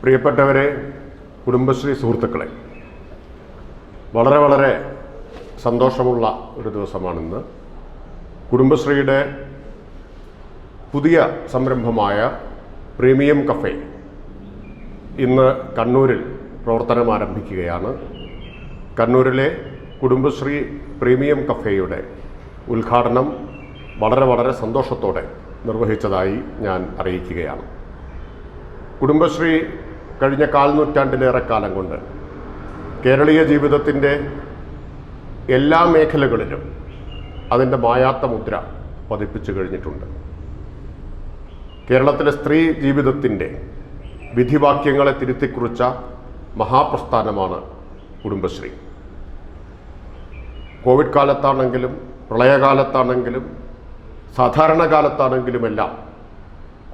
പ്രിയപ്പെട്ടവരെ കുടുംബശ്രീ സുഹൃത്തുക്കളെ വളരെ വളരെ സന്തോഷമുള്ള ഒരു ദിവസമാണിന്ന്. കുടുംബശ്രീയുടെ പുതിയ സംരംഭമായ പ്രീമിയം കഫേ ഇന്ന് കണ്ണൂരിൽ പ്രവർത്തനം ആരംഭിക്കുകയാണ്. കണ്ണൂരിലെ കുടുംബശ്രീ പ്രീമിയം കഫേയുടെ ഉദ്ഘാടനം വളരെ വളരെ സന്തോഷത്തോടെ നിർവഹിച്ചതായി ഞാൻ അറിയിക്കുകയാണ്. കുടുംബശ്രീ കഴിഞ്ഞ കാൽനൂറ്റാണ്ടിലേറെ കാലം കൊണ്ട് കേരളീയ ജീവിതത്തിന്റെ എല്ലാ മേഖലകളിലും അതിന്റെ മായാത്ത മുദ്ര പതിപ്പിച്ചു കഴിഞ്ഞിട്ടുണ്ട്. കേരളത്തിലെ സ്ത്രീ ജീവിതത്തിന്റെ വിധിവാക്യങ്ങളെ തിരുത്തിക്കുറിച്ച മഹാപ്രസ്ഥാനമാണ് കുടുംബശ്രീ. കോവിഡ് കാലത്താണെങ്കിലും പ്രളയകാലത്താണെങ്കിലും സാധാരണ കാലത്താണെങ്കിലുമെല്ലാം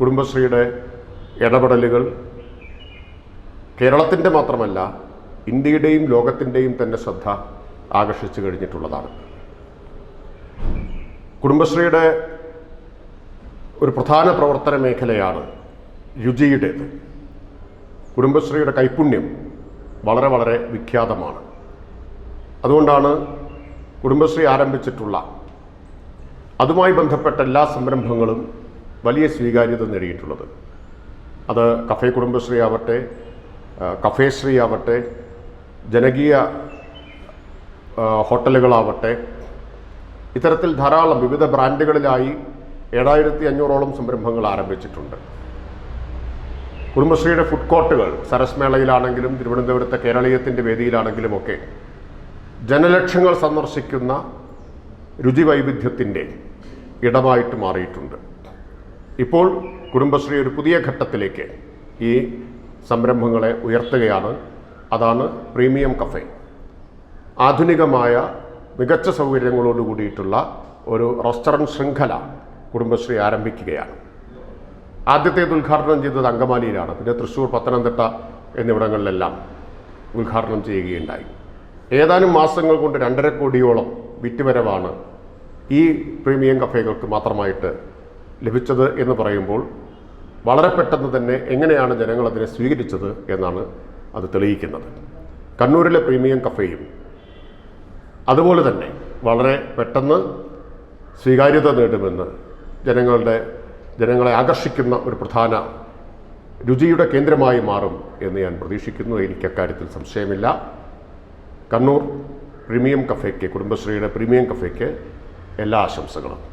കുടുംബശ്രീയുടെ ഇടപെടലുകൾ കേരളത്തിന്റെ മാത്രമല്ല ഇന്ത്യയുടെയും ലോകത്തിന്റെയും തന്നെ ശ്രദ്ധ ആകർഷിച്ചു കഴിഞ്ഞിട്ടുള്ളതാണ്. കുടുംബശ്രീയുടെ ഒരു പ്രധാന പ്രവർത്തന മേഖലയാണ് രുചിയുടേത്. കുടുംബശ്രീയുടെ കൈപുണ്യം വളരെ വളരെ വിഖ്യാതമാണ്. അതുകൊണ്ടാണ് കുടുംബശ്രീ ആരംഭിച്ചിട്ടുള്ള അതുമായി ബന്ധപ്പെട്ട എല്ലാ സംരംഭങ്ങളും വലിയ സ്വീകാര്യത നേടിയിട്ടുള്ളത്. അത് കഫേ കുടുംബശ്രീ ആവട്ടെ കഫേ കഫേശ്രീ ആവട്ടെ ജനകീയ ഹോട്ടലുകളാവട്ടെ ഇത്തരത്തിൽ ധാരാളം വിവിധ ബ്രാൻഡുകളിലായി ഏഴായിരത്തി അഞ്ഞൂറോളം സംരംഭങ്ങൾ ആരംഭിച്ചിട്ടുണ്ട്. കുടുംബശ്രീയുടെ ഫുഡ് കോർട്ടുകൾ സരസ്മേളയിലാണെങ്കിലും തിരുവനന്തപുരത്തെ കേരളീയത്തിന്റെ വേദിയിലാണെങ്കിലും ഒക്കെ ജനലക്ഷങ്ങൾ സന്ദർശിക്കുന്ന രുചി വൈവിധ്യത്തിന്റെ ഇടമായിട്ട് മാറിയിട്ടുണ്ട്. ഇപ്പോൾ കുടുംബശ്രീ ഒരു പുതിയ ഘട്ടത്തിലേക്ക് ഈ സംരംഭങ്ങളെ ഉയർത്തുകയാണ്. അതാണ് പ്രീമിയം കഫേ. ആധുനികമായ മികച്ച സൗകര്യങ്ങളോട് കൂടിയിട്ടുള്ള ഒരു റെസ്റ്റോറന്റ് ശൃംഖല കുടുംബശ്രീ ആരംഭിക്കുകയാണ്. ആദ്യത്തേത് ഉദ്ഘാടനം ചെയ്തത് അങ്കമാലിയിലാണ്. പിന്നെ തൃശ്ശൂർ പത്തനംതിട്ട എന്നിവിടങ്ങളിലെല്ലാം ഉദ്ഘാടനം ചെയ്യുകയുണ്ടായി. ഏതാനും മാസങ്ങൾ കൊണ്ട് രണ്ടര കോടിയോളം വിറ്റുവരവാണ് ഈ പ്രീമിയം കഫേകൾക്ക് മാത്രമായിട്ട് ലഭിച്ചത് എന്ന് പറയുമ്പോൾ വളരെ പെട്ടെന്ന് തന്നെ എങ്ങനെയാണ് ജനങ്ങൾ അതിനെ സ്വീകരിച്ചത് എന്നാണ് അത് തെളിയിക്കുന്നത്. കണ്ണൂരിലെ പ്രീമിയം കഫേയും അതുപോലെ തന്നെ വളരെ പെട്ടെന്ന് സ്വീകാര്യത നേടുമെന്ന് ജനങ്ങളുടെ ജനങ്ങളെ ആകർഷിക്കുന്ന ഒരു പ്രധാന രുചിയുടെ കേന്ദ്രമായി മാറും എന്ന് ഞാൻ പ്രതീക്ഷിക്കുന്നു. എനിക്ക് അക്കാര്യത്തിൽ സംശയമില്ല. കണ്ണൂർ പ്രീമിയം കഫേക്ക് കുടുംബശ്രീയുടെ പ്രീമിയം കഫേക്ക് എല്ലാ ആശംസകളും.